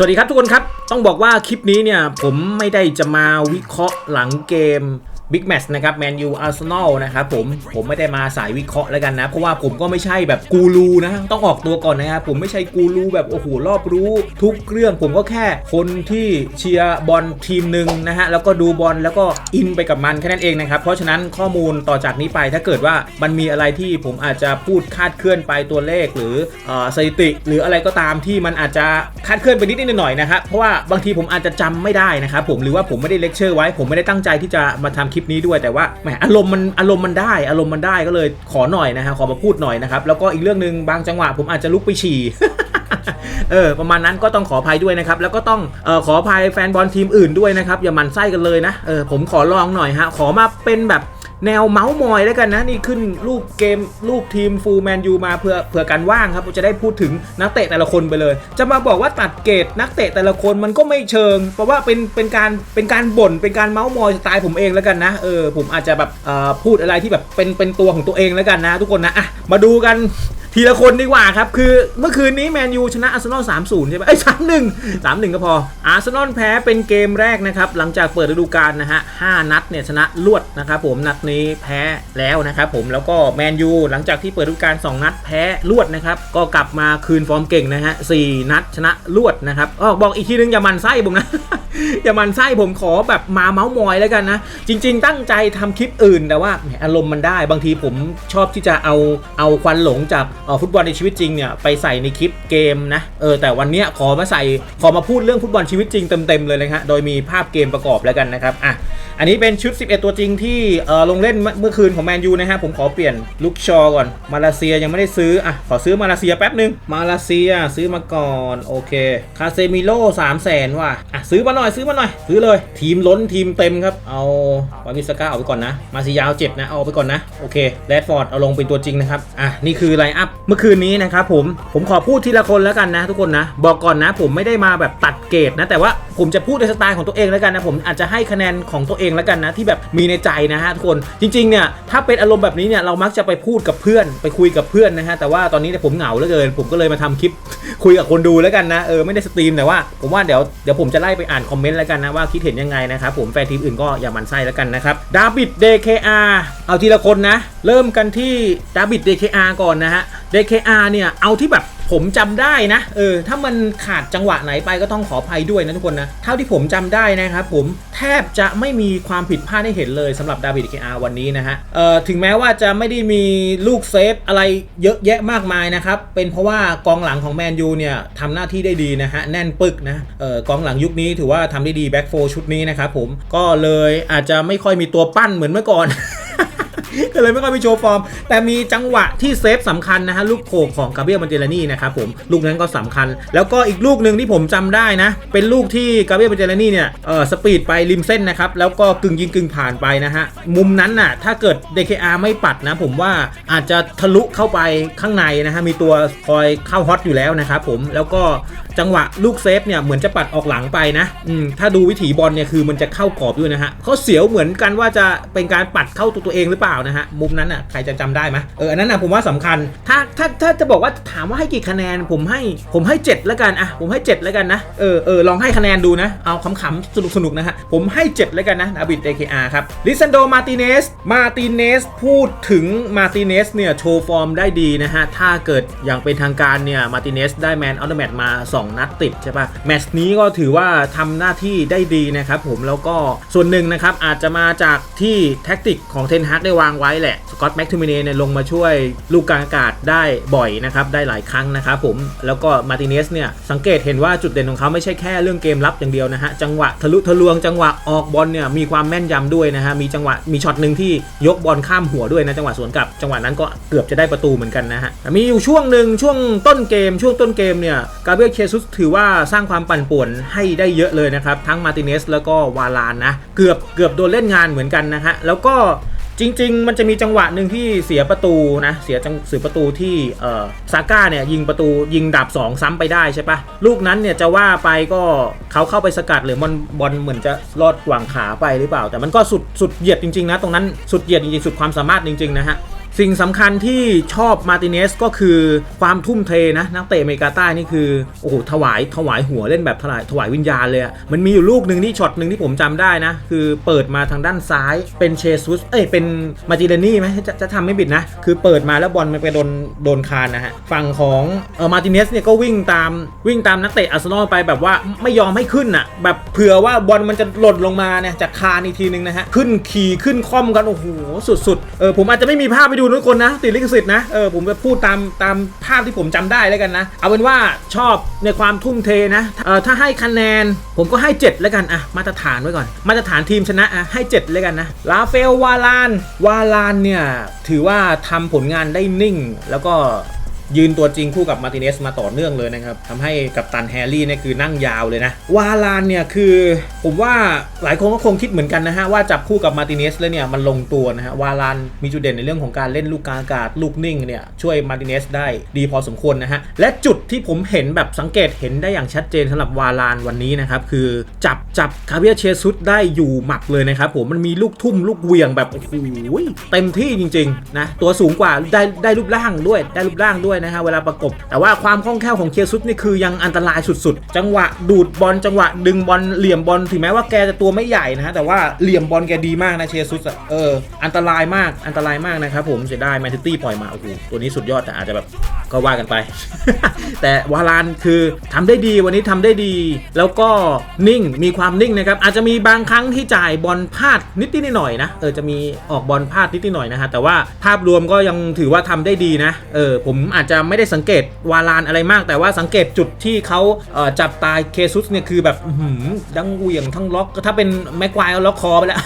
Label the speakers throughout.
Speaker 1: สวัสดีครับทุกคนครับ ต้องบอกว่าคลิปนี้เนี่ยผมไม่ได้จะมาวิเคราะห์หลังเกม Big Match นะครับแมนยูอาร์เซนอลนะครับผมผมไม่ได้มาสายวิเคราะห์แล้วกันนะ เพราะว่าผมก็ไม่ใช่แบบกูรูนะ ต้องออกตัวก่อนนะครับผมไม่ใช่กูรูแบบโอ้โหรอบรู้ทุกเรื่องผมก็แค่คนที่เชียร์บอลทีมหนึ่งนะฮะแล้วก็ดูบอลแล้วก็อินไปกับมันแค่นั้นเองนะครับเพราะฉะนั้นข้อมูลต่อจากนี้ไปถ้าเกิดว่ามันมีอะไรที่ผมอาจจะพูดคาดเคลื่อนไปตัวเลขหรืออสถิติ หรืออะไรก็ตามที่มันอาจจะคาดเคลื่อนไปนิดนิดหน่อยนะครับเพราะว่าบางทีผมอาจจะจำไม่ได้นะครับผมหรือว่าผมไม่ได้เลคเชอร์ไว้ผมไม่ได้ตั้งใจที่จะมาทำคลิปนี้ด้วยแต่ว่าแหมอารมณ์มันอารมณ์มันได้อารมณ์มันได้ก็เลยขอหน่อยนะฮะขอมาพูดหน่อยนะครับแล้วก็อีกเรื่องหนึ่งบางจังหวะผมอาจจะลุกไปฉี่เออประมาณนั้นก็ต้องขออภัยด้วยนะครับ แล้วก็ต้องออขออภัยแฟนบอลทีมอื่นด้วยนะครับ อย่ามันไส้กันเลยนะเออผมขอลองหน่อยฮะขอมาเป็นแบบ แนวเมาส์มอยแล้วกันนะ นี่ขึ้นรูปเกมรูปทีมฟูลแมนยูมาเพื่อเผื่อกันว่างครับจะได้พูดถึงนักเตะแต่ละคนไปเลย จะมาบอกว่าตัดเกรดนักเตะแต่ละคนมันก็ไม่เชิง เพราะว่าเป็นเป็นการเป็นการบ่นเป็นการเมาส์มอยสไตล์ผมเองแล้วกันนะเออผมอาจจะแบบเอ่อพูดอะไรที่แบบเป็นเป็นตัวของตัวเองแล้วกันนะ ทุกคนนะอะมาดูกันทีละคนดีกว่าครับ คือเมื่อคืนนี้แมนยูชนะอาร์เซนอล3-0 ใช่ไหมเอ้ย3-1 3-1ก็พอ อาร์เซนอลแพ้เป็นเกมแรกนะครับ หลังจากเปิดฤดูกาลนะฮะ5นัดเนี่ยชนะรวดนะครับผมนัดนี้แพ้แล้วนะครับผมแล้วก็แมนยูหลังจากที่เปิดฤดูกาล2นัดแพ้รวดนะครับก็กลับมาคืนฟอร์มเก่งนะฮะ4นัดชนะรวดนะครับอ้อบอกอีกทีนึงอย่ามันไส้ผมนะอย่ามันไส้ผมขอแบบมาเมาส์มอยแล้วกันนะ จริง ๆ ตั้งใจทำคลิปอื่นแต่ว่าอารมณ์มันได้บางทีผมชอบที่จะเอาเอาควันหลงจากฟุตบอลในชีวิตจริงเนี่ยไปใส่ในคลิปเกมนะเออแต่วันนี้ขอมาใส่ขอมาพูดเรื่องฟุตบอลชีวิตจริงเต็มๆเลยนะฮะโดยมีภาพเกมประกอบแล้วกันนะครับอะอันนี้เป็นชุด 11 ตัวจริงที่เออลงเล่นเมื่อคืนของแมนยูนะฮะผมขอเปลี่ยนลุกชอก่อน มาเลเซียยังไม่ได้ซื้อ อะ ขอซื้อมาเลเซียแป๊บนึง มาเลเซียซื้อมาก่อน โอเค คาเซมิโล3 0 0แสนว่ะ อะ ซื้อมาหน่อยซื้อมาหน่อย ซื้อเลย ทีมล้นทีมเต็มครับ เอาวามิสก้าเอาไปก่อนนะ มาซิยาวเจ็บนะ เอาไปก่อนนะ โอเคแรดฟอร์ดเอาลงเป็นตัวจริงนะครับ อะ นี่คือไลน์อัพเมื่อคืนนี้นะครับผม ผมขอพูดทีละคนแล้วกันนะ ทุกคนนะ บอกก่อนนะ ผมไม่ได้มาแบบตัดเกรดนะ แต่ว่า ผมจะพูดในสไตล์ของตัวเองแล้วกันนะผมอาจจะให้คะแนนของตัวเองแล้วกันนะที่แบบมีในใจนะฮะทุกคนจริงๆเนี่ยถ้าเป็นอารมณ์แบบนี้เนี่ยเรามักจะไปพูดกับเพื่อน ไปคุยกับเพื่อนนะฮะแต่ว่าตอนนี้เนี่ยผมเหงาเหลือเกิน ผมก็เลยมาทำคลิปคุยกับคนดูแล้วกันนะเออไม่ได้สตรีมแต่ว่าผมว่าเดี๋ยวเดี๋ยวผมจะไล่ไปอ่านคอมเมนต์แล้วกันนะว่าคิดเห็นยังไงนะครับผมแฟนทีมอื่นก็อย่ามันไส้แล้วกันนะครับดาบิด DKR เอาทีละคนนะ เริ่มกันที่ดาบิด DKR ก่อนนะฮะ DKR เนี่ยเอาที่แบบ ผมจำได้นะเออถ้ามันขาดจังหวะไหนไปก็ต้องขออภัยด้วยนะทุกคนนะเท่าที่ผมจำได้นะครับผมแทบจะไม่มีความผิดพลาดให้เห็นเลยสำหรับดาวิดเคอาวันนี้นะฮะเอ่อถึงแม้ว่าจะไม่ได้มีลูกเซฟอะไรเยอะแยะมากมายนะครับเป็นเพราะว่ากองหลังของแมนยูเนี่ยทำหน้าที่ได้ดีนะฮะแน่นปึกนะเอ่อกองหลังยุคนี้ถือว่าทำได้ดีแบ็กโฟชุดนี้นะครับผมก็เลยอาจจะไม่ค่อยมีตัวปั้นเหมือนเมื่อก่อน ก็เลยไม่ค่อยมีโชว์ฟอร์ม แต่มีจังหวะที่เซฟสำคัญนะฮะลูกโขกของกาเบรียลมันเตลานี่นะครับผมลูกนั้นก็สำคัญ แล้วก็อีกลูกหนึ่งที่ผมจำได้นะ เป็นลูกที่กาเบรียลมันเตลานี่เนี่ยเออสปีดไปริมเส้นนะครับแล้วก็กึ่งยิงกึ่งผ่านไปนะฮะมุมนั้นน่ะถ้าเกิด DKR ไม่ปัดนะ ผมว่าอาจจะทะลุเข้าไปข้างในนะฮะมีตัวคอยเข้าฮอตอยู่แล้วนะครับผมแล้วก็จังหวะลูกเซฟเนี่ยเหมือนจะปัดออกหลังไปนะอืมถ้าดูวิถีบอลเนี่ยคือมันจะเข้ากรอบด้วยนะฮะเขาเสียวเหมือนกันว่าจะเป็นการปัดเข้าตัวตัวเองหรือเปล่านะฮะมุมนั้นอะใครจะจำได้ไหมเอออันนั้นนะผมว่าสำคัญ ถ้าถ้าถ้าจะบอกว่าถามว่าให้กี่คะแนนผมให้ผมให้ 7 แล้วกันอะผมให้ 7 แล้วกันนะเออเออลองให้คะแนนดูนะ เอาขำๆสนุกสนุกๆนะฮะผมให้ 7 แล้วกันนะดาบิด DKR ครับลิซันโดมาติเนสมาติเนสพูดถึงมาติเนสเนี่ยโชว์ฟอร์มได้ดีนะฮะถ้าเกิดอย่างเป็นทางการเนี่ยมาติเนสได้แมนออเดอร์แมตมา2นัดติดใช่ปะแมตช์นี้ก็ถือว่าทำหน้าที่ได้ดีนะครับผมแล้วก็ส่วนหนึ่งนะครับอาจจะมาจากที่แท็กติกของเทนฮากได้วางไว้แหละสกอตแม็กทูมิเน่เนี่ยลงมาช่วยลูกกลางอากาศได้บ่อยนะครับได้หลายครั้งนะครับผมแล้วก็มาติเนสเนี่ยสังเกตเห็นว่าจุดเด่นของเขาไม่ใช่แค่เรื่องเกมรับอย่างเดียวนะฮะจังหวะทะลุทะลวงจังหวะออกบอลเนี่ยมีความแม่นยำด้วยนะฮะมีจังหวะมีช็อตหนึ่งที่ยกบอลข้ามหัวด้วยนะจังหวะสวนกลับ จังหวะนั้นก็เกือบจะได้ประตูเหมือนกันนะฮะมีอยู่ช่วงหนึ่งช่วงต้นเกม ช่วงต้นเกมเนี่ยกาเบรียลเคซุสถือว่าสร้างความปั่นป่วนให้ได้เยอะเลยนะครับ ทั้งมาติเนสแล้วก็วาลานนะ เกือบเกือบโดนเล่นงานเหมือนกันนะฮะแล้วก็จริง ๆ มันจะมีจังหวะหนึ่งที่เสียประตูนะเสียจังเสียประตูที่เอ่อซาก้าเนี่ยยิงประตูยิงดับ 2 ซ้ำไปได้ใช่ปะลูกนั้นเนี่ยจะว่าไปก็เขาเข้าไปสกัดหรือมันบอลเหมือนจะลอดหว่างขาไปหรือเปล่า แต่มันก็สุดสุดเหยียดจริงๆนะตรงนั้นสุดเหยียดจริงๆสุดความสามารถจริงๆนะฮะ สิ่งสำคัญที่ชอบมาติเนสก็คือความทุ่มเทนะนักเตะอเมริกาใต้นี่คือโอ้โหถวายถวายหัวเล่นแบบถวายถวายวิญญาณเลยอะมันมีอยู่ลูกหนึ่งที่ช็อตหนึ่งที่ผมจำได้นะ คือเปิดมาทางด้านซ้ายเป็นเชซุสเอ้ยเป็นมาจิเลนี่ไหมจะจะทำไม่ผิดนะ คือเปิดมาแล้วบอลมันไปโดนโดนคานนะฮะฝั่งของเออมาติเนสเนี่ยก็วิ่งตามวิ่งตามนักเตะอาร์เซนอลไปแบบว่าไม่ยอมให้ขึ้นอะแบบเผื่อว่าบอลมันจะหล่นลงมาเนี่ยจากคานอีกทีนึงนะฮะขึ้นขี่ขึ้นคล่อมกันโอ้โหสุดๆเออผมอาจจะไม่มีภาพไปดูทุกคนนะ ติดลิขสิทธิ์นะเออผมจะพูดตามตามภาพที่ผมจำได้แล้วกันนะ เอาเป็นว่าชอบในความทุ่มเทนะเออถ้าให้คะแนน ผมก็ให้ 7 แล้วกันอะมาตรฐานไว้ก่อน มาตรฐานทีมชนะอะให้ 7 แล้วกันนะลาเฟลวาลานวาลานเนี่ยถือว่าทำผลงานได้นิ่ง แล้วก็ ยืนตัวจริงคู่กับมาติเนสมาต่อเนื่องเลยนะครับทำให้กับตันแฮร์รี่เนี่ยคือนั่งยาวเลยนะ วาลานเนี่ยคือผมว่าหลายคนก็คงคิดเหมือนกันนะฮะว่าจับคู่กับมาติเนสแล้วเนี่ยมันลงตัวนะฮะวาลานมีจุดเด่นในเรื่องของการเล่นลูกกลางอากาศลูกนิ่งเนี่ยช่วยมาติเนสได้ดีพอสมควรนะฮะและจุดที่ผมเห็นแบบสังเกตเห็นได้อย่างชัดเจนสำหรับวาลานวันนี้นะครับคือจับจับคาเบียเชซุสได้อยู่หมักเลยนะครับผมมันมีลูกทุ่มลูกเวียงแบบโอ้โหเต็มที่จริงๆนะตัวสูงกว่าได้ได้รูปร่างด้วยได้รูปร่างด้วยนะฮะเวลาประกบ แต่ว่าความคล่องแคล่วของเคียซุสนี่คือยังอันตรายสุดๆ จังหวะดูดบอลจังหวะดึงบอลเหลี่ยมบอลถึงแม้ว่าแกจะตัวไม่ใหญ่นะฮะแต่ว่าเหลี่ยมบอลแกดีมากนะเชียซุสเอออันตรายมากอันตรายมากนะครับผมเสียดายแมนซิตี้ปล่อยมาโอ้โหตัวนี้สุดยอดแต่อาจจะแบบก็ว่ากันไป แต่วาลานคือทำได้ดีวันนี้ทำได้ดี แล้วก็นิ่งมีความนิ่งนะครับอาจจะมีบางครั้งที่จ่ายบอลพลาดนิดนิดหน่อยๆนะเออจะมีออกบอลพลาดนิดนิดหน่อยนะฮะแต่ว่าภาพรวมก็ยังถือว่าทำได้ดีนะเออผมอาจจะไม่ได้สังเกตวาลานอะไรมาก แต่ว่าสังเกตจุดที่เขาเจับตายเคซุสเนี่ยคือแบบหือดังเหวี่ยงทั้งล็อกถ้าเป็นแม็กควายล็อกคอไปแล้ว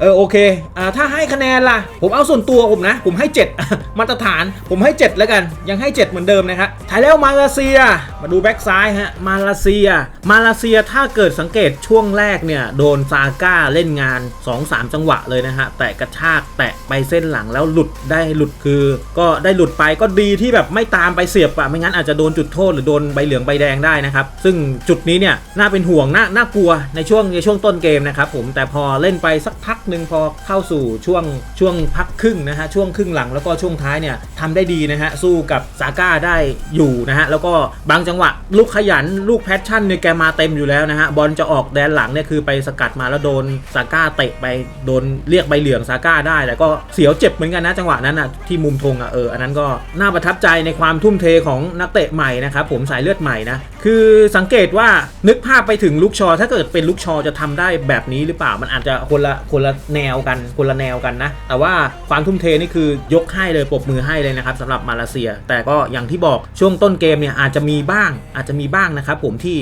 Speaker 1: เออโอเคอ่าถ้าให้คะแนนล่ะ ผมเอาส่วนตัวผมนะ ผมให้ 7 มาตรฐาน ผมให้ 7 แล้วกัน ยังให้ 7 เหมือนเดิมนะครับถ่ายแล้วมาเลเซีย มาดูแบ็กซ้ายฮะ มาเลเซีย มาเลเซียถ้าเกิดสังเกตช่วงแรกเนี่ย โดนซาก้าเล่นงาน 2-3 จังหวะเลยนะฮะ แตะกระชากแตะไปเส้นหลังแล้วหลุดได้หลุดคือ ก็ได้หลุดไปก็ดีที่แบบไม่ตามไปเสียบอะไม่งั้นอาจจะโดนจุดโทษหรือโดนใบเหลืองใบแดงได้นะครับซึ่งจุดนี้เนี่ยน่าเป็นห่วงน่าน่ากลัวในช่วงในช่วงต้นเกมนะครับผมแต่พอเล่นไปสักพักหนึ่งพอเข้าสู่ช่วงช่วงพักครึ่งนะฮะช่วงครึ่งหลังแล้วก็ช่วงท้ายเนี่ยทำได้ดีนะฮะสู้กับซาก้าได้อยู่นะฮะแล้วก็บางจังหวะลูกขยันลูกแพชชั่นเนี่ยแกมาเต็มอยู่แล้วนะฮะบอลจะออกแดนหลังเนี่ยคือไปสกัดมาแล้วโดนซาก้าเตะไปโดนเรียกใบเหลืองซาก้าได้แต่ก็เสียวเจ็บเหมือนกันนะจังหวะนั้นอะที่มุมธงอะเอออันนั้นก็น่าประทับใจในความทุ่มเทของนักเตะใหม่นะครับผมสายเลือดใหม่นะคือสังเกตว่านึกภาพไปถึงลูกชอ ถ้าเกิดเป็นลูกชอจะทำได้แบบนี้หรือเปล่ามันอาจจะคนละคนละแนวกันคนละแนวกันนะ แต่ว่าความทุ่มเทนี่คือยกให้เลยปรบมือให้เลยนะครับสำหรับมาเลเซีย แต่ก็อย่างที่บอกช่วงต้นเกมเนี่ยอาจจะมีบ้างอาจจะมีบ้างนะครับผมที่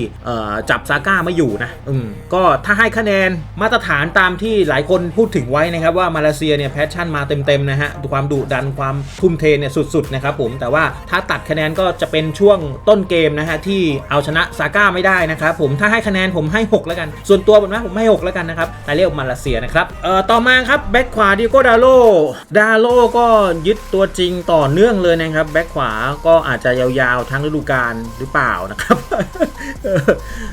Speaker 1: จับซาก้าไม่อยู่นะอืมก็ถ้าให้คะแนนมาตรฐานตามที่หลายคนพูดถึงไว้นะครับว่ามาเลเซียเนี่ยแพชชั่นมาเต็มๆนะฮะความดุดันความทุ่มเทเนี่ยสุดๆนะครับผมแต่ว่าถ้าตัดคะแนนก็จะเป็นช่วงต้นเกมนะฮะที่เอาชนะซาก้าไม่ได้นะครับผมถ้าให้คะแนนผมให้ 6 แล้วกัน ส่วนตัวผมนะผมให้ 6 แล้วกันนะครับแต่เรียกมาเลเซียนะครับเอ่อต่อมาครับแบ็คขวาดิโกดาโลดาโลก็ยึดตัวจริงต่อเนื่องเลยนะครับแบ็คขวาก็อาจจะยาวๆทั้งฤดูกาลหรือเปล่านะครับ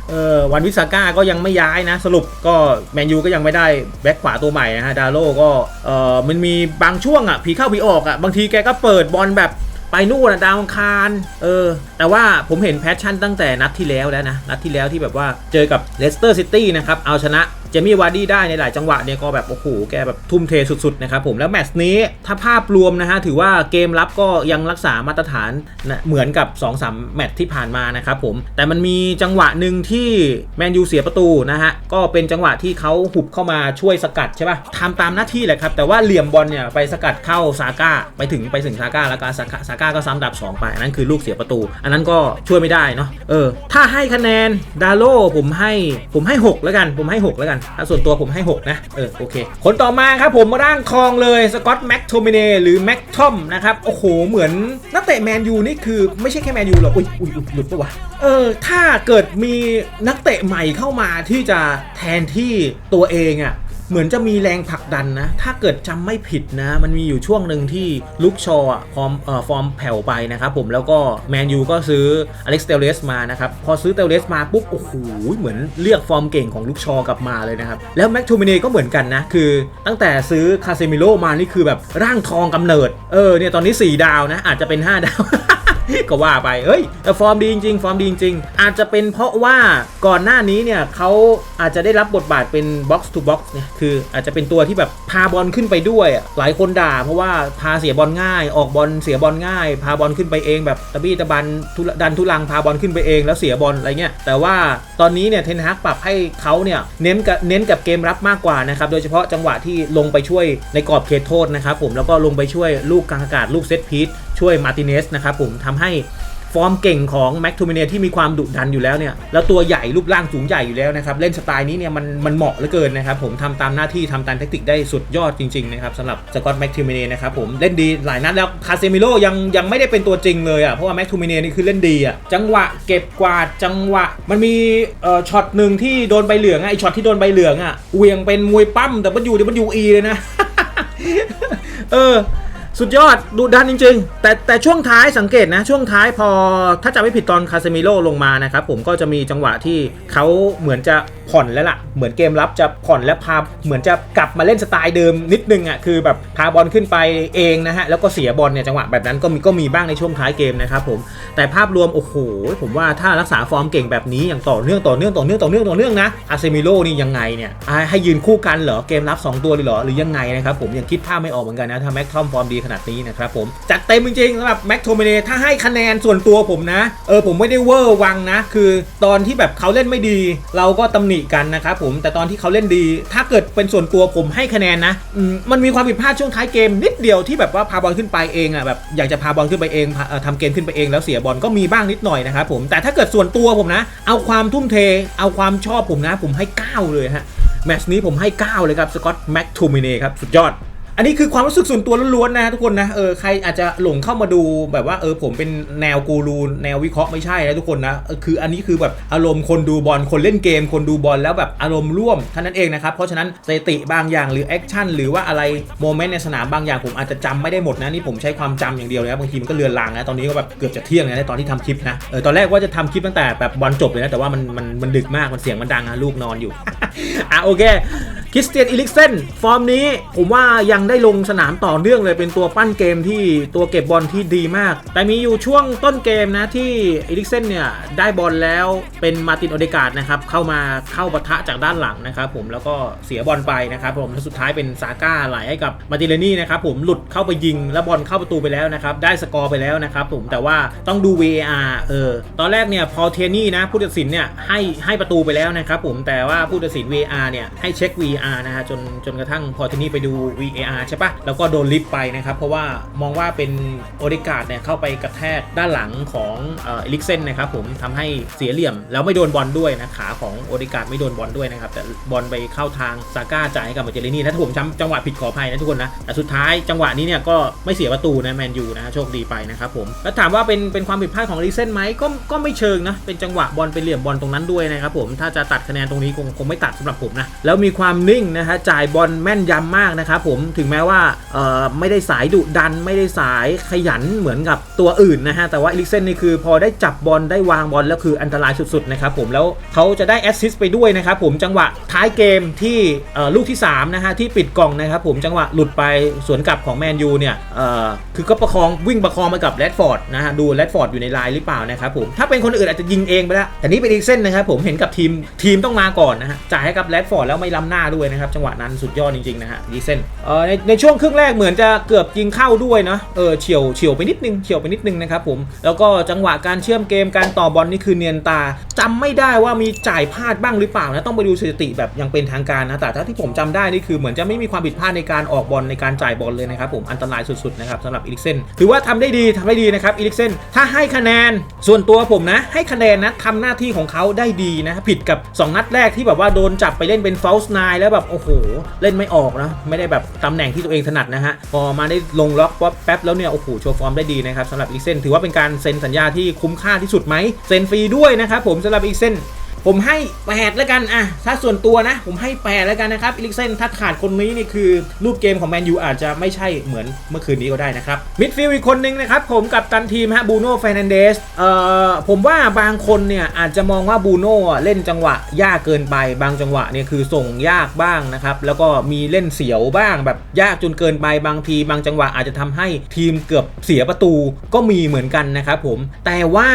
Speaker 1: เออวันวิสาก้าก็ยังไม่ย้ายนะ สรุปก็แมนยูก็ยังไม่ได้แบ็คขวาตัวใหม่นะฮะดาโลก็เออมันมีบางช่วงอะผีเข้าผีออกอะบางทีแกก็เปิดบอลแบบ ไปนู่นอะดาวอังคาร เออ แต่ว่าผมเห็นแพชชั่นตั้งแต่นัดที่แล้วแล้วนะ นัดที่แล้วที่แบบว่าเจอกับเลสเตอร์ซิตี้นะครับ เอาชนะเจมี่วาร์ดี้ได้ในหลายจังหวะเนี่ยก็แบบโอ้โหแกแบบทุ่มเทสุดๆนะครับผมแล้วแมตช์นี้ถ้าภาพรวมนะฮะถือว่าเกมรับก็ยังรักษามาตรฐานนะเหมือนกับ 2-3 แมตช์ที่ผ่านมานะครับผมแต่มันมีจังหวะหนึ่งที่แมนยูเสียประตูนะฮะก็เป็นจังหวะที่เขาหุบเข้ามาช่วยสกัดใช่ป่ะทำตามหน้าที่แหละครับแต่ว่าเหลี่ยมบอลเนี่ยไปสกัดเข้าซาก้าไปถึงไปถึงซาก้าแล้วก็ซาก้าก็ซ้ำดับ 2 ไป อันนั้นคือลูกเสียประตู อันนั้นก็ช่วยไม่ได้เนาะเออถ้าให้คะแนนดาโลผมให้ผมให้ 6 แล้วกัน ผมให้ 6 แล้วกันถ้าส่วนตัวผมให้ 6 นะ เออโอเค คนต่อมาครับผมร่างคองเลยสกอตแม็กโทมิเนหรือแม็กทอมนะครับ โอ้โห เหมือนนักเตะแมนยูนี่คือไม่ใช่แค่แมนยูหรอกอุ้ยอุ้ยอุ๊ยหลุดปะวะเออถ้าเกิดมีนักเตะใหม่เข้ามาที่จะแทนที่ตัวเองอะ่ะ เหมือนจะมีแรงผลักดันนะ ถ้าเกิดจำไม่ผิดนะ มันมีอยู่ช่วงหนึ่งที่ลุกชออะฟอร์มฟอร์มแผ่วไปนะครับผมแล้วก็แมนยูก็ซื้ออเล็กซ์เตลเลสมานะครับ พอซื้อเตลเลสมาปุ๊บ โอ้โห เหมือนเรียกฟอร์มเก่งของลุกชอกลับมาเลยนะครับ แล้วแม็กทูมิเน่ก็เหมือนกันนะ คือตั้งแต่ซื้อคาเซมิโลมานี่คือแบบร่างทองกำเนิด เออเนี่ยตอนนี้ 4 ดาวนะ อาจจะเป็น 5 ดาว ก็ว่าไป เฮ้ยแต่ฟอร์มดีจริงฟอร์มดีจริง อาจจะเป็นเพราะว่าก่อนหน้านี้เนี่ยเขาอาจจะได้รับบทบาทเป็น box to box เนี่ยคืออาจจะเป็นตัวที่แบบพาบอลขึ้นไปด้วยหลายคนด่า เพราะว่าพาเสียบอลง่าย ออกบอลเสียบอลง่าย พาบอลขึ้นไปเองแบบตะบี้ตะบันทุดันทุลังพาบอลขึ้นไปเองแล้วเสียบอลอะไรเงี้ยแต่ว่าตอนนี้เนี่ยเทนฮากปรับให้เขาเนี่ยเน้นกับเน้นกับเกมรับมากกว่านะครับโดยเฉพาะจังหวะที่ลงไปช่วยในกรอบเขตโทษนะครับผมแล้วก็ลงไปช่วยลูกกลางอากาศลูกเซตพีท ช่วยมาร์ติเนสนะครับผมทำให้ฟอร์มเก่งของแม็กทูมิเนียที่มีความดุดันอยู่แล้วเนี่ยแล้วตัวใหญ่รูปร่างสูงใหญ่อยู่แล้วนะครับเล่นสไตล์นี้เนี่ยมันมันเหมาะเหลือเกินนะครับผมทำตามหน้าที่ทำตามแทคติกได้สุดยอดจริงๆนะครับสำหรับสกอตแม็กทูมิเนียนะครับผมเล่นดีหลายนัดแล้วคาเซมิโลยังยังไม่ได้เป็นตัวจริงเลยอะเพราะว่าแม็กทูมิเนียนี่คือเล่นดีอะจังหวะเก็บกวาดจังหวะ มันมีเอ่อช็อตหนึ่งที่โดนใบเหลืองอะไอช็อตที่โดนใบเหลืองอะเวียงเป็นมวยปั้มแต่มันอยู่เดี๋ยวมันอยู่อีเลยนะเออ สุดยอดดุดันจริง ๆ แต่แต่ช่วงท้ายสังเกตนะ ช่วงท้ายพอถ้าจะไม่ผิดตอนคาเซมิโลลงมานะครับผมก็จะมีจังหวะที่เขาเหมือนจะ ผ่อนแล้วล่ะ เหมือนเกมรับจะผ่อนและพาเหมือนจะกลับมาเล่นสไตล์เดิมนิดนึงอะคือแบบพาบอลขึ้นไปเองนะฮะแล้วก็เสียบอลเนี่ยจังหวะแบบนั้นก็มีก็มีบ้างในช่วงท้ายเกมนะครับผมแต่ภาพรวมโอ้โหผมว่าถ้ารักษาฟอร์มเก่งแบบนี้อย่างต่อเนื่องต่อเนื่องต่อเนื่องต่อเนื่องต่อเนื่องนะอาเซมิโลนี่ยังไงเนี่ยให้ยืนคู่กันเหรอเกมรับสองตัวเลยเหรอหรือยังไงนะครับผมยังคิดภาพไม่ออกเหมือนกันนะถ้าแม็กทอมฟอร์มดีขนาดนี้นะครับผมจัดเต็มจริงๆสำหรับแม็กโทเมเนถ้าให้คะแนนส่วนตัวผมนะเออผมไม่ได้เวอร์วังนะ คือตอนที่แบบเขาเล่นไม่ดี เราก็ตำหนิกันนะครับผมแต่ตอนที่เขาเล่นดี ถ้าเกิดเป็นส่วนตัวผมให้คะแนนนะมมันมีความผิดพลาดช่วงท้ายเกมนิดเดียวที่แบบว่าพาบอลขึ้นไปเองอะแบบอยากจะพาบอลขึ้นไปเองพาเอ่อทำเกมขึ้นไปเองแล้วเสียบอลก็มีบ้างนิดหน่อยนะครับผมแต่ถ้าเกิดส่วนตัวผมนะ เอาความทุ่มเท เอาความชอบผมนะผมให้ 9 เลยฮะแมตช์นี้ผมให้ 9 เลยครับสกอตแม็กทูมิเน่ครับสุดยอด อันนี้คือความรู้สึกส่วนตัวล้วนๆนะทุกคนนะเออใครอาจจะหลงเข้ามาดูแบบว่าเออผมเป็นแนวกูรูแนววิเคราะห์ไม่ใช่นะทุกคนนะคืออันนี้คือแบบอารมณ์คนดูบอลคนเล่นเกม คนดูบอลแล้วแบบอารมณ์ร่วมเท่านั้นเองนะครับเพราะฉะนั้นสถิติบางอย่างหรือแอคชั่นหรือว่าอะไรโมเมนต์ในสนามบางอย่างผมอาจจะจำไม่ได้หมดนะนี่ผมใช้ความจำอย่างเดียวเลยนะบางทีมันก็เลือนลางนะตอนนี้ก็แบบเกือบจะเที่ยงนะตอนที่ทำคลิปนะเออตอนแรกว่าจะทำคลิปตั้งแต่แบบบอลจบเลยนะแต่ว่ามันมันมันดึกมากมันเสียงมันดังนะลูกนอนอยู่อะโอเค คริสเตียนอีลิกเซนฟอร์มนี้ผมว่ายังได้ลงสนามต่อเนื่องเลยเป็นตัวปั้นเกมที่ตัวเก็บบอลที่ดีมาก แต่มีอยู่ช่วงต้นเกมนะที่อีลิกเซนเนี่ยได้บอลแล้วเป็นมาตินอเดกาดนะครับเข้ามาเข้าปะทะจากด้านหลังนะครับผมแล้วก็เสียบอลไปนะครับผมแล้วสุดท้ายเป็นซาก้าไหลให้กับมาติเลนี่นะครับผมหลุดเข้าไปยิงแล้วบอลเข้าประตูไปแล้วนะครับได้สกอร์ไปแล้วนะครับผมแต่ว่าต้องดู VAR เออตอนแรกเนี่ยพอเทนี่นะผู้ตัดสินเนี่ยให้ให้ประตูไปแล้วนะครับผมแต่ว่าผู้ตัดสิน VAR เนี่ยให้เช็ค VAR นะฮะจนจนกระทั่งพอเทนี่ไปดู VAR ใช่ปะแล้วก็โดนลิฟต์ไปนะครับ เพราะว่ามองว่าเป็นโอเดกาดเนี่ยเข้าไปกระแทกด้านหลังของเอลิกเซนนะครับผมทำให้เสียเหลี่ยม แล้วไม่โดนบอลด้วยนะขาของโอเดกาดไม่โดนบอลด้วยนะครับ แต่บอลไปเข้าทางซาก้าจ่ายให้กับมาเจเลนี่ถ้าผมจำจังหวะผิดขออภัยนะทุกคนนะแต่สุดท้ายจังหวะนี้เนี่ยก็ไม่เสียประตูนะแมนยูนะโชคดีไปนะครับผมแล้วถามว่าเป็นเป็นความผิดพลาดของลิกเซนไหมก็ก็ไม่เชิงนะเป็นจังหวะบอลไปเหลี่ยมบอลตรงนั้นด้วยนะครับผมถ้าจะตัดคะแนนตรงนี้คงคงไม่ตัดสำหรับผมนะแล้วมีความนงนะฮะจ่ายบอลแม่นยำมากนะครับผมถึงแม้ว่าไม่ได้สายดุดัน ไม่ได้สายขยันเหมือนกับตัวอื่นนะฮะแต่ว่าลิกเซนนี่คือพอได้จับบอลได้วางบอลแล้วคืออันตรายสุดๆนะครับผมแล้วเขาจะได้แอสซิสต์ไปด้วยนะครับผมจังหวะท้ายเกมที่ลูกที่สามนะฮะที่ปิดกล่องนะครับผมจังหวะหลุดไปสวนกลับของแมนยูเนี่ยคือก็ประคองวิ่งประคองไปกับแรดฟอร์ดนะฮะดูแรดฟอร์ดอยู่ในไลน์หรือเปล่านะครับผมถ้าเป็นคนอื่นอาจจะยิงเองไปแล้วแต่นี่เป็นลิกเซนนะครับผมเห็นกับทีมทีมต้องมาก่อนนะฮะจ่ายให้กับแรดฟอร์ดแล้วไม่ล้ำหน้าด้วยนะครับ จังหวะนั้นสุดยอดจริง ๆ นะฮะลิเซนเอ่อในในช่วงครึ่งแรกเหมือนจะเกือบยิงเข้าด้วยนะเออเฉียวเฉียวไปนิดนึงเฉียวไปนิดนึงนะครับผมแล้วก็จังหวะการเชื่อมเกมการต่อบอลนี่คือเนียนตาจำไม่ได้ว่ามีจ่ายพลาดบ้างหรือเปล่านะต้องไปดูสถิติแบบยังเป็นทางการนะแต่ถ้าที่ผมจำได้นี่คือเหมือนจะไม่มีความผิดพลาดในการออกบอลในการจ่ายบอลเลยนะครับผมอันตรายสุดๆนะครับสำหรับอีลิกเซนถือว่าทำได้ดีทำได้ดีนะครับอีลิกเซนถ้าให้คะแนนส่วนตัวผมนะให้คะแนนนะทำหน้าที่ของเขาได้ดีนะผิดกับ 2 นัดแรกที่แบบว่าโดนจับไปเล่นเป็นฟ a ลส์ไนแล้วแบบโอ้โหเล่นไม่ออกนะไม่ได้แบบตำแหน่งที่ตัวเองถนัดนะฮะพอมาได้ลงล็อกว่าแป๊บแล้วเนี่ยโอ้โหโชว์ฟอร์มได้ดีนะครับสำหรับอีกเซนถือว่าเป็นการเซ็นสัญญาที่คุ้มค่าที่สุดไหมเซ็นฟรีด้วยนะครับผมสำหรับอีกเซน ผมให้8แล้วกันอะถ้าส่วนตัวนะ ผมให้8แล้วกันนะครับอิลิกเซนถ้าขาดคนนี้นี่คือรูปเกมของแมนยูอาจจะไม่ใช่เหมือนเมื่อคืนนี้ก็ได้นะครับมิดฟิลด์อีกคนนึงนะครับผมกับตันทีมฮะบูโน่เฟรนันเดสเอ่อผมว่าบางคนเนี่ยอาจจะมองว่าบูโน่เล่นจังหวะยากเกินไป บางจังหวะเนี่ยคือส่งยากบ้างนะครับแล้วก็มีเล่นเสียวบ้างแบบยากจนเกินไปบางที บางจังหวะอาจจะทำให้ทีมเกือบเสียประตูก็มีเหมือนกันนะครับผมแต่ว่า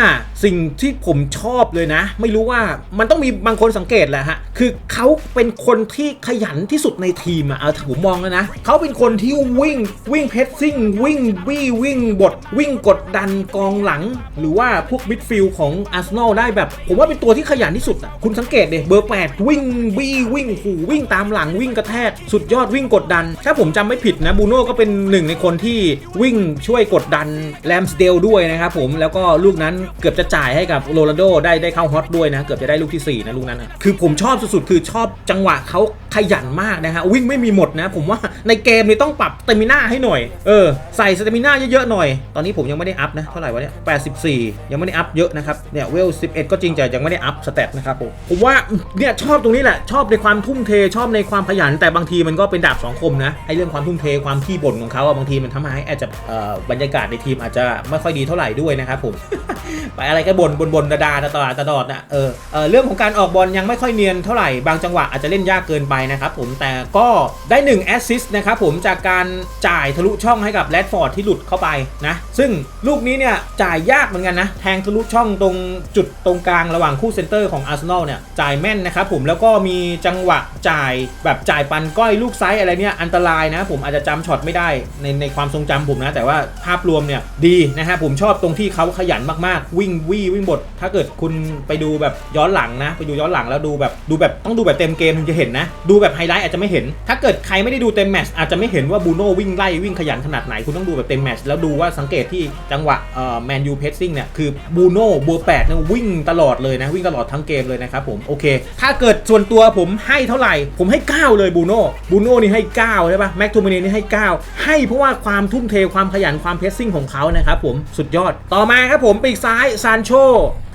Speaker 1: สิ่งที่ผมชอบเลยนะ ไม่รู้ว่ามันต้องมีบางคนสังเกตแหละฮะ คือเขาเป็นคนที่ขยันที่สุดในทีมอะเอาผมมองแล้วนะ เขาเป็นคนที่วิ่งวิ่งเพสซิ่งวิ่งบี้วิ่งบดวิ่งกดดันกองหลัง หรือว่าพวกมิดฟิลด์ของอาร์เซนอลได้แบบ ผมว่าเป็นตัวที่ขยันที่สุดอะคุณสังเกตเดเบอร์ 8 วิ่งบี้วิ่งหูวิ่งตามหลังวิ่งกระแทก สุดยอดวิ่งกดดัน ถ้าผมจำไม่ผิดนะบูโน่ก็เป็นหนึ่งในคนที่วิ่งช่วยกดดันแรมสเดลด้วยนะครับผมแล้วก็ลูกนั้นเกือบจะจ่ายให้กับโรนัลโดได้ได้เข้าฮอตด้วยนะเกือบจะได้ลูกที่ 4 นะลูกนั้นนะคือผมชอบสุดๆ คือชอบจังหวะเขาขยันมากนะฮะวิ่งไม่มีหมดนะ ผมว่าในเกมนี้ต้องปรับสเตมิน่าให้หน่อย เออ ใส่สเตมิน่าเยอะๆหน่อย ตอนนี้ผมยังไม่ได้อัพนะ เท่าไหร่วะเนี่ย84 ยังไม่ได้อัพเยอะนะครับเนี่ยเวล 11 ก็จริงแต่ยังไม่ได้อัพสเตตนะครับผมผมว่าเนี่ยชอบตรงนี้แหละชอบในความทุ่มเทชอบในความขยันแต่บางทีมันก็เป็นดาบสองคมนะไอ้เรื่องความทุ่มเทความขี้บ่นของเขาอะบางทีมันทำให้อาจจะเอ่อบรรยากาศในทีมอาจจะไม่ค่อยดีเท่าไหร่ด้วยนะครับผมไปอะไรก็บ่นบ่นบ่นดาดาตลอดตลอดนะเออเออเรื่องของการออกบอลยังไม่ค่อยเนียนเท่าไหร่บางจังหวะอาจจะเล่นยากเกินไปนะครับผมแต่ก็ได้1แอสซิสต์นะครับผมจากการจ่ายทะลุช่องให้กับแรดฟอร์ดที่หลุดเข้าไปนะซึ่งลูกนี้เนี่ยจ่ายยากเหมือนกันนะแทงทะลุช่องตรงจุดตรงกลางระหว่างคู่เซนเตอร์ของอาร์เซนอลเนี่ยจ่ายแม่นนะครับผมแล้วก็มีจังหวะจ่ายแบบจ่ายปันก้อยลูกไซส์อะไรเนี่ยอันตรายนะผมอาจจะจำช็อตไม่ได้ในในความทรงจำผมนะ แต่ว่าภาพรวมเนี่ยดีนะฮะผมชอบตรงที่เขาขยันมากๆ วิ่งวี่วิ่งบทถ้าเกิดคุณไปดูแบบย้อนหลังนะไปดูย้อนหลังแล้วดูแบบดูแบบต้องดูแบบเต็มเกมถึงจะเห็นนะ ดูแบบไฮไลท์อาจจะไม่เห็น ถ้าเกิดใครไม่ได้ดูเต็มแมชอาจจะไม่เห็นว่าบูโน่วิ่งไล่วิ่งขยันขนาดไหนคุณต้องดูแบบเต็มแมชแล้วดูว่าสังเกตที่จังหวะเอ่อแมนยูเพสซิ่งเนี่ยคือบูโน่บอร์แปดเนี่ยวิ่งตลอดเลยนะวิ่งตลอดทั้งเกมเลยนะครับผมโอเค ถ้าเกิดส่วนตัวผมให้เท่าไหร่ ผมให้ 9 เลยบูโน่บูโน่นี่ให้ 9 ใช่ปะแม็กทูมินีนี่ให้ 9 ให้เพราะว่าความทุ่มเทความขยันความเพสซิ่งของเขานะครับผมสุดยอดต่อมาครับผมปีกซ้ายซานโช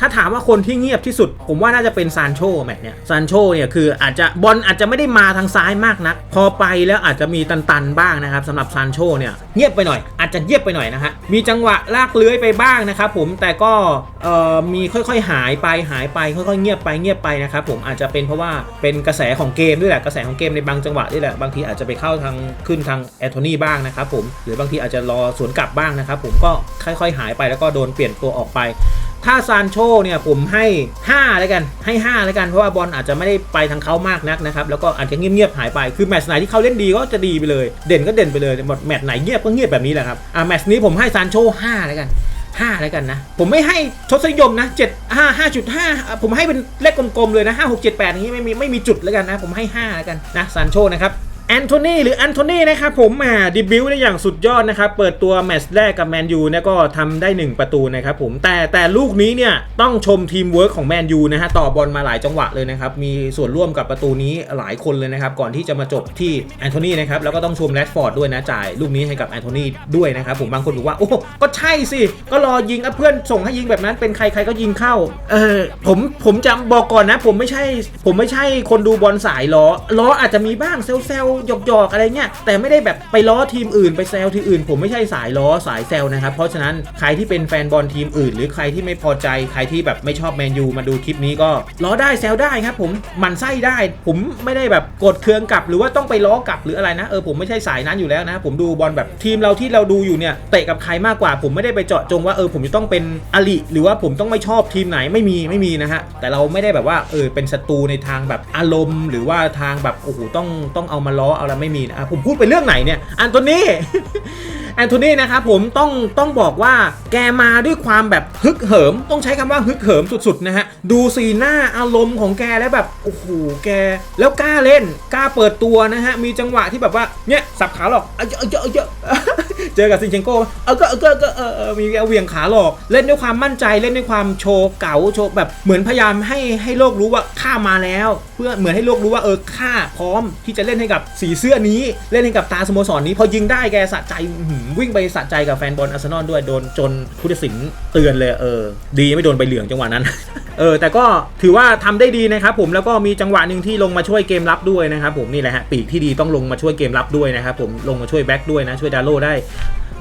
Speaker 1: ถ้าถามว่าคนที่เงียบที่สุด ผมว่าน่าจะเป็นซานโชแมตช์เนี่ยซานโชเนี่ยคืออาจจะบอลอาจจะไม่ได้มาทางซ้ายมากนักพอไปแล้วอาจจะมีตันๆบ้างนะครับสำหรับซานโชเนี่ยเงียบไปหน่อย อาจจะเงียบไปหน่อยนะฮะมีจังหวะลากเลื้อยไปบ้างนะครับผมแต่ก็เอ่อมีค่อยๆหายไปหายไปค่อยๆเงียบไปเงียบไปนะครับผมอาจจะเป็นเพราะว่าเป็นกระแสของเกมด้วยแหละกระแสของเกมในบางจังหวะนี่แหละบางทีอาจจะไปเข้าทางขึ้นทางแอนโทนีบ้างนะครับผมหรือบางทีอาจจะรอสวนกลับบ้างนะครับผมก็ค่อยๆหายไปแล้วก็โดนเปลี่ยนตัวออกไป ถ้าซานโชเนี่ยผมให้5แล้วกันให้5แล้วกันเพราะว่าบอลอาจจะไม่ได้ไปทางเขามากนักนะครับแล้วก็อาจจะเงียบๆหายไปคือแมตช์ไหนที่เขาเล่นดีก็จะดีไปเลย เด่นก็เด่นไปเลยหมดแมตช์ไหนเงียบก็เงียบแบบนี้แหละครับอ่าแมตช์นี้ผมให้ซานโช5แล้วกัน5แล้วกันนะ ผมไม่ให้ทศนิยมนะ7 5 5.5 ผมให้เป็นเลขกลมๆเลยนะ 5 6 7 8อย่างนี้ไม่มีไม่มีจุดแล้วกันนะ ผมให้ 5 แล้วกันนะซานโชนะครับ แอนโทนีหรือแอนโทนีนะครับผมมาดิบิวได้อย่างสุดยอดนะครับ เปิดตัวแมตช์แรกกับแมนยูเนี่ยก็ทำได้ 1 ประตูนะครับผมแต่แต่ลูกนี้เนี่ยต้องชมทีมเวิร์กของแมนยูนะฮะต่อบอลมาหลายจังหวะเลยนะครับ มีส่วนร่วมกับประตูนี้หลายคนเลยนะครับ ก่อนที่จะมาจบที่แอนโทนีนะครับ แล้วก็ต้องชมแรดฟอร์ดด้วยนะ จ่ายลูกนี้ให้กับแอนโทนีด้วยนะครับผมบางคนบอกว่า โอ้ก็ใช่สิ ก็รอยิงอะเพื่อนส่งให้ยิงแบบนั้นเป็นใครใครก็ยิงเข้าเออผมผมจะบอกก่อนนะ ผมไม่ใช่ ผมไม่ใช่คนดูบอลสายล้อล้ออาจจะมีบ้างเซลเซลหยอกหยอกๆอะไรเงี้ยแต่ไม่ได้แบบไปล้อทีมอื่นไปแซวทีมอื่น ผมไม่ใช่สายล้อสายแซวนะครับเพราะฉะนั้นใครที่เป็นแฟนบอลทีมอื่น หรือใครที่ไม่พอใจใครที่แบบไม่ชอบแมนยูมาดูคลิปนี้ก็ล้อได้แซวได้ครับผมหมันไส้ได้ ผมไม่ได้แบบกดเคืองกลับ หรือว่าต้องไปล้อกลับหรืออะไรนะเออผมไม่ใช่สายนั้นอยู่แล้วนะ ผมดูบอลแบบทีมเราที่เราดูอยู่เนี่ยเตะกับใครมากกว่า ผมไม่ได้ไปเจาะจงว่าเออผมจะต้องเป็นอลิหรือว่าผมต้องไม่ชอบทีมไหนไม่มีไม่มีนะฮะแต่เราไม่ได้แบบว่าเออเป็นศัตรูในทางแบบอารมณ์ หรือว่าทางแบบโอ้โหต้องต้องเอามาล้อเอาละไรไม่มีนะผมพูดไปเรื่องไหนเนี่ยอันโทนี่แอนโทนีนะครับผมต้องต้องบอกว่าแกมาด้วยความแบบฮึกเหิม ต้องใช้คำว่าฮึกเหิมสุดๆนะฮะดูสีหน้าอารมณ์ของแกแล้วแบบโอ้โหแก แล้วกล้าเล่นกล้าเปิดตัวนะฮะมีจังหวะที่แบบว่าเนี่ยสับขาหลอกเอาเยอะเอาเยอะเยอะ เจอกับซินเชนโก้เอาก็เอาก็เอก็เออเออมีเอาเหวียงขาหลอก เล่นด้วยความมั่นใจเล่นด้วยความโชว์เก๋าโชว์แบบเหมือนพยายามให้ให้โลกรู้ว่าข้ามาแล้ว เพื่อเหมือนให้โลกรู้ว่าเออข้าพร้อมที่จะเล่นให้กับสีเสื้อนี้เล่นให้กับตาสโมสรนี้พอยิงได้แกสะใจวิ่งไปสะใจกับแฟนบอลอาร์เซนอลด้วยโดนจนผู้ตัดสินเตือนเลยเออ ดีไม่โดนใบเหลืองจังหวะนั้น เออ แต่ก็ถือว่าทำได้ดีนะครับผมแล้วก็มีจังหวะหนึ่งที่ลงมาช่วยเกมรับด้วยนะครับผมนี่แหละฮะปีกที่ดีต้องลงมาช่วยเกมรับด้วยนะครับผมลงมาช่วยแบ็กด้วยนะช่วยดาโลได้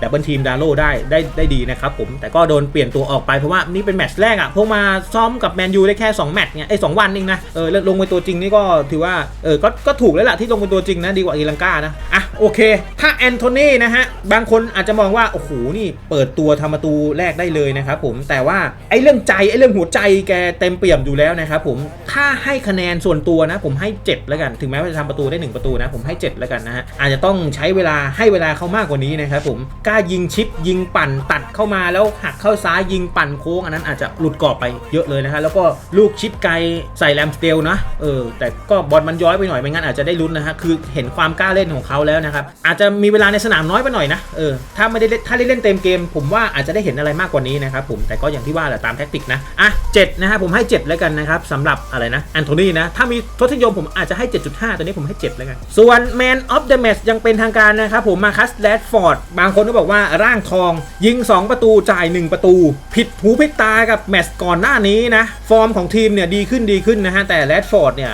Speaker 1: ดับเบิลทีมดาโลได้ได้ได้ดีนะครับผมแต่ก็โดนเปลี่ยนตัวออกไปเพราะว่านี่เป็นแมตช์แรกอะ่ะพวกมาซ้อมกับแมนยูได้แค่ 2 แมตช์เนี่ยไอ้สองวันเองนะเออลงไปตัวจริงนี่ก็ถือว่าเออก็ก็ถูกแล้วล่ะที่ลงเป็นตัวจริงนะดีกว่าอีลังกานะอะโอเค ถ้าแอนโทนีนะฮะบางคนอาจจะมองว่าโอ้โหนี่เปิดตัวทำประตูแรกได้เลยนะครับผมแต่ว่าไอ้เรื่องใจไอ้เรื่องหัวใจแกเต็มเปี่ยมอยู่แล้วนะครับผม ถ้าให้คะแนนส่วนตัวนะ ผมให้ 7 แล้วกัน ถึงแม้ว่าจะทำประตูได้ 1 ประตูนะ ผมให้ 7 แล้วกันนะฮะ อาจจะต้องใช้เวลาให้เวลาเขามากกว่านี้นะครับผม กล้ายิงชิปยิงปั่นตัดเข้ามาแล้วหักเข้าซ้ายยิงปั่นโค้งอันนั้นอาจจะหลุดกรอบไปเยอะเลยนะฮะ แล้วก็ลูกชิปไกลใส่แรมสเตลนะ เออ แต่ก็บอลมันย้อยไปหน่อยไม่งั้นอาจจะได้ลุ้นนะฮะ คือเห็นความกล้าเล่นของเขาแล้วนะครับ อาจจะมีเวลาในสนามน้อยไปหน่อยนะ เออ ถ้าไม่ได้ถ้าได้เล่นเต็มเกม ผมว่าอาจจะได้เห็นอะไรมากกว่านี้นะครับผม แต่ก็อย่างที่ว่าแหละตามแท็กติกนะ อะเจ็ดนะฮะผมให้ 7 แล้วกันนะครับสำหรับอะไรนะแอนโทนีนะ ถ้ามีทศนิยมผมอาจจะให้ 7.5 ตอนนี้ผมให้ 7 แล้วกัน ส่วน Man of the Match ยังเป็นทางการนะครับผมมาคัสแรดฟอร์ดบางคนก็บอกว่าร่างทอง ยิง 2 ประตูจ่าย 1 ประตู ผิดหูผิดตากับแมตช์ก่อนหน้านี้นะ ฟอร์มของทีมเนี่ยดีขึ้นดีขึ้นนะฮะแต่แรดฟอร์ดเนี่ย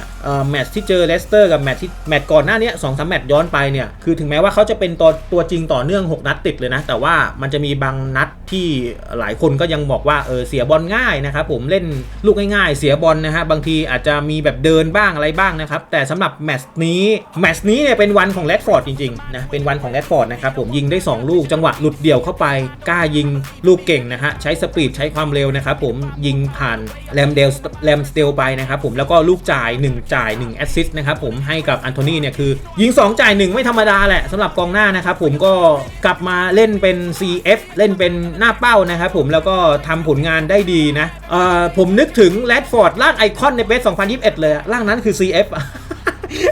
Speaker 1: แมตช์ที่เจอเลสเตอร์กับแมตช์ที่แมตช์ก่อนหน้านี้สองสามแมตช์ย้อนไปเนี่ยคือถึงแม้ว่าเขาจะเป็นตัวตัวจริงต่อเนื่อง 6 นัดติดเลยนะ แต่ว่ามันจะมีบางนัดที่หลายคนก็ยังบอกว่าเออเสียบอลง่ายนะครับผมเล่นลูกง่ายๆ เสียบอลนะฮะบางทีอาจจะมีแบบเดินบ้างอะไรบ้างนะครับ แต่สำหรับแมตช์นี้แมตช์นี้เนี่ยเป็นวันของแรดฟอร์ดจริงๆนะเป็นวันของแรดฟอร์ดนะครับผมยิงได้ 2 ลูกจังหวะหลุดเดี่ยวเข้าไป กล้ายิงลูกเก่งนะฮะใช้สปีดใช้ความเร็วนะครับผมยิงผ่านแรมเดลแรมสเตลไปนะครับผมแล้วก็ลูกจ่าย 1 จ่าย1แอสซิสต์นะครับผมให้กับอันโทนีเนี่ยคือยิง 2 จ่าย 1 ไม่ธรรมดาแหละสำหรับกองหน้านะครับผมก็กลับมาเล่นเป็น CF เล่นเป็นหน้าเป้านะครับผมแล้วก็ทำผลงานได้ดีนะเอ่อผมนึกถึงแรดฟอร์ดร่างไอคอนในเวส2021 เลยอะร่างนั้นคือ CF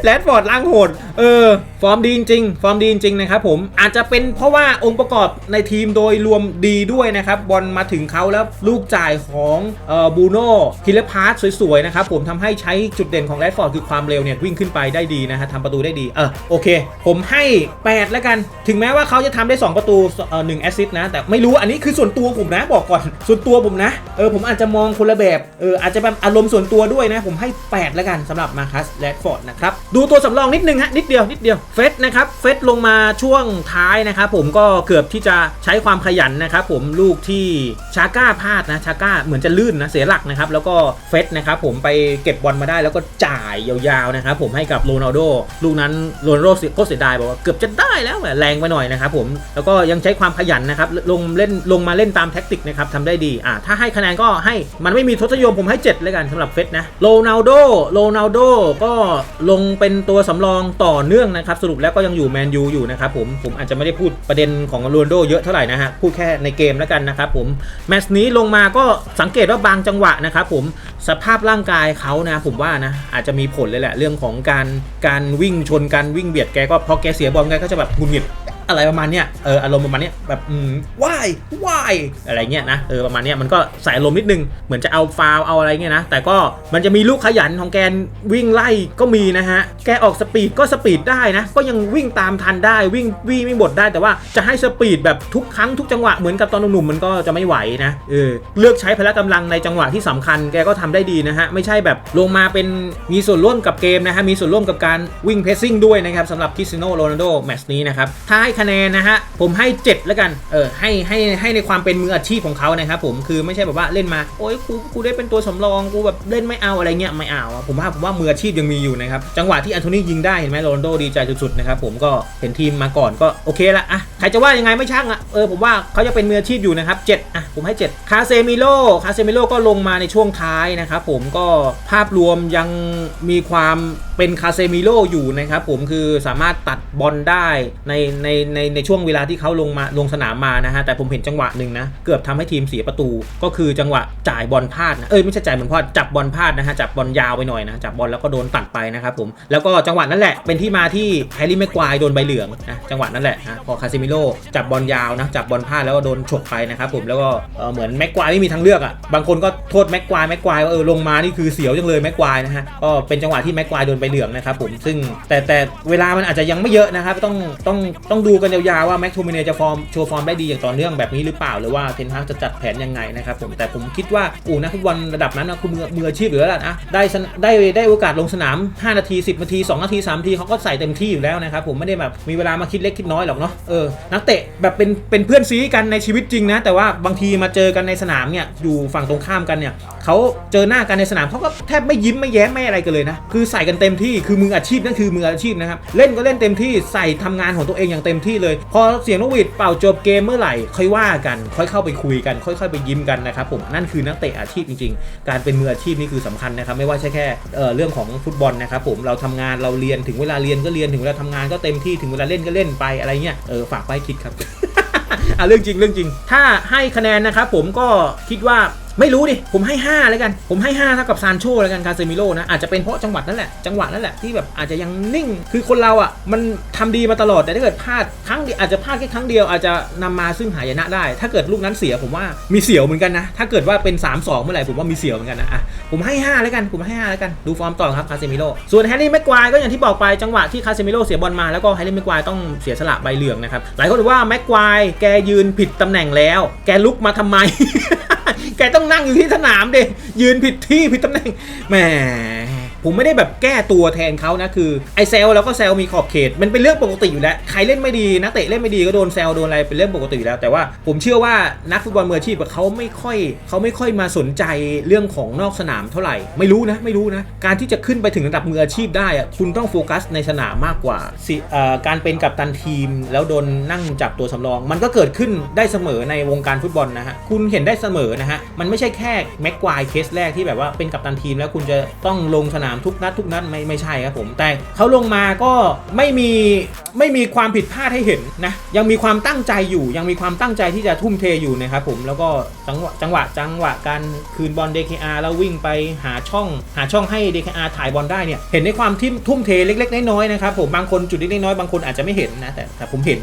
Speaker 1: แรดฟอร์ดล่างโหด เออ ฟอร์มดีจริงฟอร์มดีจริงนะครับผมอาจจะเป็นเพราะว่าองค์ประกอบในทีมโดยรวมดีด้วยนะครับบอลมาถึงเขาแล้วลูกจ่ายของเอ่อบูโน่คิลเลพาร์ตสวยๆนะครับผมทำให้ใช้จุดเด่นของแรดฟอร์ดคือความเร็วเนี่ยวิ่งขึ้นไปได้ดีนะฮะทำประตูได้ดีเออโอเค ผมให้ 8 แล้วกัน ถึงแม้ว่าเขาจะทำได้ 2 ประตูเอ่อหนึ่งแอสซิสต์นะ แต่ไม่รู้อันนี้คือส่วนตัวผมนะบอกก่อน ส่วนตัวผมนะเออผมอาจจะมองคนละแบบเอออาจจะแบบอารมณ์ส่วนตัวด้วยนะ ผมให้ 8 แล้วกันสำหรับมาคัสแรดฟอร์ดนะครับดูตัวสำรองนิดนึงฮะนิดเดียวนิดเดียวเฟสนะครับเฟสลงมาช่วงท้ายนะครับผมก็เกือบที่จะใช้ความขยันนะครับผมลูกที่ชาก้าพลาดนะชาก้าเหมือนจะลื่นนะเสียหลักนะครับแล้วก็เฟสนะครับผมไปเก็บบอลมาได้แล้วก็จ่ายยาวๆนะครับผมให้กับโรนัลโดลูกนั้นโรนัลโดก็เสียดายบอกว่าเกือบจะได้แล้วแหมแรงไปหน่อยนะครับผมแล้วก็ยังใช้ความขยันนะครับลงเล่นลงมาเล่นตามแท็กติกนะครับทำได้ดีอ่าถ้าให้คะแนนก็ให้มันไม่มีทศนิยมผมให้7เลยกันสำหรับเฟสนะโรนัลโดโรนัลโดก็ลงเป็นตัวสำรองต่อเนื่องนะครับ สรุปแล้วก็ยังอยู่แมนยูอยู่นะครับผมผมอาจจะไม่ได้พูดประเด็นของโรนโดเยอะเท่าไหร่นะฮะพูดแค่ในเกมแล้วกันนะครับผมแมตช์นี้ลงมาก็สังเกตว่าบางจังหวะนะครับผมสภาพร่างกายเขานะผมว่านะอาจจะมีผลเลยแหละเรื่องของการการวิ่งชนกันวิ่งเบียดแกก็พอแกเสียบอลแกก็จะแบบหงุดหงิด อะไรประมาณเนี้ยเอออารมณ์ประมาณเนี้ยแบบอืมว่ายว่ายอะไรเงี้ยนะเออประมาณเนี้ยมันก็ใส่อารมณ์นิดนึงเหมือนจะเอาฟาวเอาอะไรเงี้ยนะแต่ก็มันจะมีลูกขยันของแกวิ่งไล่ก็มีนะฮะแกออกสปีดก็สปีดได้นะก็ยังวิ่งตามทันได้วิ่งวิ่งไม่บดได้แต่ว่าจะให้สปีดแบบทุกครั้งทุกจังหวะเหมือนกับตอนหนุ่มๆมันก็จะไม่ไหวนะเออเลือกใช้พละกำลังในจังหวะที่สำคัญแกก็ทำได้ดีนะฮะไม่ใช่แบบลงมาเป็นมีส่วนร่วมกับเกมนะฮะมีส่วนร่วมกับการวิ่งเพสซิ่งด้วยนะครับสำหรับคริสเตียโนโรนัลโดแมตช์นี้นะครับถ้าให้คะแนนนะฮะ ผมให้ 7 แล้วกัน เออ ให้ ให้ ให้ในความเป็นมืออาชีพของเขานะครับผม คือไม่ใช่แบบว่าเล่นมา โอ้ย กู กูได้เป็นตัวสำรอง กูแบบเล่นไม่เอาอะไรเงี้ย ไม่เอาผมว่า ผมว่ามืออาชีพยังมีอยู่นะครับ จังหวะที่อันโทนียิงได้ เห็นไหมโรนัลโดดีใจสุดๆนะครับผม ก็เห็นทีมมาก่อนก็โอเคละ อะ รจะว่ายังไงไม่ช่างอะเออผมว่าเขายังเป็นมืออาชีพอยู่นะครับ7อะผมให้ 7 คาเซมิโลคาเซมิโลก็ลงมาในช่วงท้ายนะครับผมก็ภาพรวมยังมีความเป็นคาเซมิโลอยู่นะครับผมคือสามารถตัดบอลได้ในในในในช่วงเวลาที่เขาลงมาลงสนามมานะฮะแต่ผมเห็นจังหวะหนึ่งนะเกือบทำให้ทีมเสียประตู ก็คือจังหวะจ่ายบอลพลาดนะเอ้ยไม่ใช่จ่ายบอลพลาดจับบอลพลาดนะฮะจับบอลยาวไปหน่อยนะจับบอลแล้วก็โดนตัดไปนะครับผมแล้วก็จังหวะนั้นแหละเป็นที่มาที่แฮร์รี่แม็กควายโดนใบเหลืองนะจังหวะนั้นแหละนะพอคาเซมิโลโร่จับบอลยาวนะจับบอลพลาดแล้วก็โดนฉกไปนะครับผมแล้วก็เเหมือนแม็กควายไม่มีทางเลือกอะบางคนก็โทษแม็กควายแม็กควายว่าเออลงมานี่คือเสียวจังเลยแม็กควายนะฮะก็เป็นจังหวะที่แม็กควายโดนไปเหลืองนะครับผมซึ่งแต่แต่เวลามันอาจจะยังไม่เยอะนะครับต้องต้องต้องดูกันยาวๆว่าแม็กโทมิเนจะฟอร์มโชว์ฟอร์มได้ดีอย่างต่อเนื่องแบบนี้หรือเปล่าหรือว่าเทนฮากจะจัดแผนยังไงนะครับผมแต่ผมคิดว่าอูนักฟุตบอลระดับนั้นนะคือมือมืออาชีพอยู่แล้วล่ะนะได้ได้ได้โอกาสลงสนาม 5 นาที 10 นาที 2 นาที 3 นาทีเขาก็ใส่เต็มที่อยู่แล้วนะครับผมไม่ได้แบบมีเวลามาคิดเล็กคิดน้อยหรอกเนาะเออนักเตะแบบเป็นเป็นเพื่อนซีกันในชีวิตจริงนะ แต่ว่าบางทีมาเจอกันในสนามเนี่ยอยู่ฝั่งตรงข้ามกันเนี่ย เขาเจอหน้ากันในสนามเขาก็แทบไม่ยิ้มไม่แย้มไม่อะไรกันเลยนะ คือใส่กันเต็มที่คือมืออาชีพนั่นคือมืออาชีพนะครับเล่นก็เล่นเต็มที่ใส่ทำงานของตัวเองอย่างเต็มที่เลย พอเสียงนกหวีดเป่าจบเกมเมื่อไหร่ค่อยว่ากัน ค่อยเข้าไปคุยกัน ค่อยๆไปยิ้มกันนะครับผมนั่นคือนักเตะอาชีพจริง ๆ การเป็นมืออาชีพนี่คือสำคัญนะครับไม่ว่าใช่แค่เเรื่องของฟุตบอลนะครับผมเราทำงานเราเรียนถึงเวลาเรียนก็เรียนถึงเวลาทำงานก็เต็มที่ถึงเวลาเล่นก็เล่นไปอะไรเงี้ยเออฝากไปคิดครับ อะเรื่องจริงเรื่องจริง ถ้าให้คะแนนนะครับผมก็คิดว่าไม่รู้ดิ ผมให้ 5 แล้วกัน ผมให้ 5 เท่ากับซานโชแล้วกันคาเซมิโร่นะ อาจจะเป็นเพราะจังหวัดนั่นแหละ จังหวะนั่นแหละที่แบบอาจจะยังนิ่ง คือคนเราอะ มันทำดีมาตลอด แต่ถ้าเกิดพลาดครั้งอาจจะพลาดแค่ครั้งเดียว อาจจะนำมาซึ่งหายนะได้ ถ้าเกิดลูกนั้นเสียผมว่ามีเสียวเหมือนกันนะ ถ้าเกิดว่าเป็น 3-2 เมื่อไหร่ผมว่ามีเสียวเหมือนกันนะ อะ ผมให้ 5 แล้วกัน ผมให้ 5 แล้วกัน ดูฟอร์มต่อครับคาเซมิโร่ ส่วนแฮร์รี่แม็กควายก็อย่างที่บอกไป จังหวะที่คาเซมิโร่เสียบอลมา แล้วก็แฮร์รี่แม็กควายต้องเสียสละใบเหลืองนะครับ หลายคนบอกว่าแม็กควายแกกยืนผิดตำแหน่งแล้ว แกลุกมาทำไม แกต้องนั่งอยู่ที่สนามเดยืนผิดที่ผิดตำแหน่งแหม ผมไม่ได้แบบแก้ตัวแทนเขานะคือไอเซลแล้วก็เซลมีขอบเขต มันเป็นเรื่องปกติอยู่แล้ว ใครเล่นไม่ดีนักเตะเล่นไม่ดีก็โดนแซลโดนอะไรเป็นเรื่องปกติอยู่แล้ว แต่ว่าผมเชื่อว่านักฟุตบอลมืออาชีพเขาไม่ค่อยเขาไม่ค่อยมาสนใจเรื่องของนอกสนามเท่าไหร่ ไม่รู้นะไม่รู้นะ การที่จะขึ้นไปถึงระดับมืออาชีพได้อะคุณต้องโฟกัสในสนามมากกว่าการเป็นกัปตันทีม แล้วโดนนั่งจับตัวสำรอง มันก็เกิดขึ้นได้เสมอในวงการฟุตบอลนะฮะคุณเห็นได้เสมอนะฮะมันไม่ใช่แค่แม็กควายเคสแรกที่แบบว่าเป็นกัปตันทีมแล้วคุณจะต้องลงสนามทุกนัดทุกนัดไม่ไม่ใช่ครับผมแต่เขาลงมาก็ไม่มีไม่มีความผิดพลาดให้เห็นนะยังมีความตั้งใจอยู่ยังมีความตั้งใจที่จะทุ่มเทอยู่นะครับผมแล้วก็จังหวะจังหวะจังหวะการคืนบอล DKR แล้ววิ่งไปหาช่อง หาช่องให้ DKR ถ่ายบอลได้เนี่ยเห็นในความที่ทุ่มเทเล็ก ๆ น้อยๆนะครับผมบางคนจุดเล็กๆน้อยๆบางคนอาจจะไม่เห็นนะแต่แต่ผมเห็น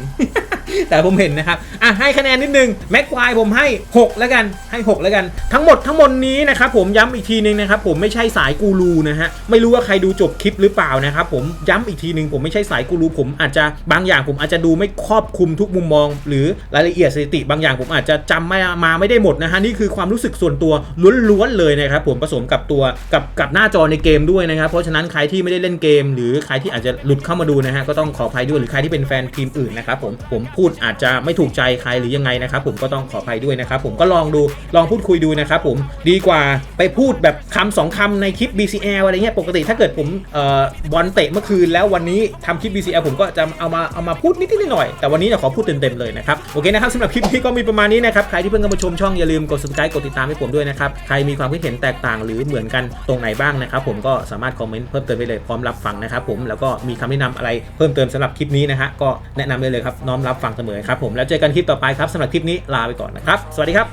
Speaker 1: แต่ผมเห็นนะครับ อะ ให้คะแนนนิดนึง แม็กควายผมให้ 6 แล้วกัน ให้ 6 แล้วกัน ทั้งหมดทั้งหมดนี้นะครับผมย้ำอีกทีนึงนะครับผมไม่ใช่สายกูรูนะฮะไม่รู้ว่าใครดูจบคลิปหรือเปล่านะครับผมย้ำอีกทีนึงผมไม่ใช่สายกูรูผมอาจจะบางอย่างผมอาจจะดูไม่ครอบคลุมทุกมุมมอง หรือรายละเอียดสถิติ บางอย่างผมอาจจะจำไม่มาไม่ได้หมดนะฮะนี่คือความรู้สึกส่วนตัวล้วนๆเลยนะครับผมผสมกับตัวกับกับหน้าจอในเกมด้วยนะครับเพราะฉะนั้นใครที่ไม่ได้เล่นเกม หรือใครที่อาจจะหลุดเข้ามาดูนะฮะก็ต้องขออภัยด้วยหรือใครที่เป็นแฟนทีมอื่นนะครับผมผมพูดอาจจะไม่ถูกใจใครหรือยังไงนะครับผมก็ต้องขออภัยด้วยนะครับผมก็ลองดูลองพูดคุยดูนะครับผมดีกว่าไปพูดแบบคำสองคำในคลิป BCL อะไรเงี้ยปกติถ้าเกิดผมออบอลเตะเมื่อคืนแล้ววันนี้ทำคลิป BCL ผมก็จะเอามาเอามาพูดนิดๆหน่อยแต่วันนี้จะขอพูดเต็มๆเลยนะครับโอเคนะครับสำหรับคลิปนี้ก็มีประมาณนี้นะครับใครที่เพิ่งเข้ามาชมช่องอย่าลืมกด subscribe กดติดตามให้ผมด้วยนะครับใครมีความคิดเห็นแตกต่างหรือเหมือนกันตรงไหนบ้างนะครับผมก็สามารถคอมเมนต์เพิ่มเติมได้เลยพร้อมรับฟังนะครับผมแล้วก็มีคำแนะนำอะไรเพิ่มเติมสำหรับคลิปนี้นะฮะก็แนะนำได้เลยครับน้อมรับฟังเสมอครับผมแล้วเจอกันคลิปต่อไปครับสำหรับคลิปนี้ลาไปก่อนนะครับสวัสดีครับ